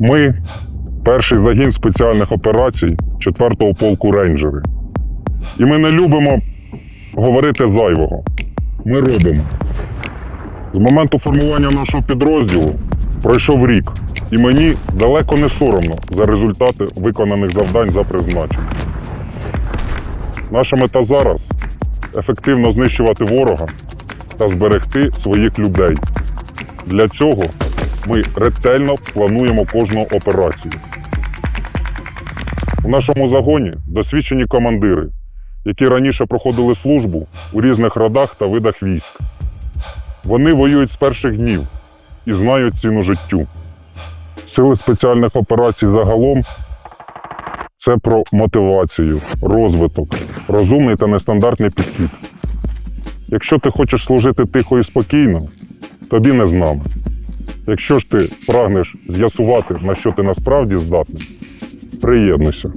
Ми перший загін спеціальних операцій 4-го полку рейнджери. І ми не любимо говорити зайвого. Ми робимо. З моменту формування нашого підрозділу пройшов рік, і мені далеко не соромно за результати виконаних завдань за призначенням. Наша мета зараз ефективно знищувати ворога та зберегти своїх людей. Для цього ми ретельно плануємо кожну операцію. У нашому загоні досвідчені командири, які раніше проходили службу у різних родах та видах військ. Вони воюють з перших днів і знають ціну життю. Сили спеціальних операцій загалом це про мотивацію, розвиток, розумний та нестандартний підхід. Якщо ти хочеш служити тихо і спокійно, тобі не з нами. Якщо ж ти прагнеш з'ясувати, на що ти насправді здатний, приєднуйся.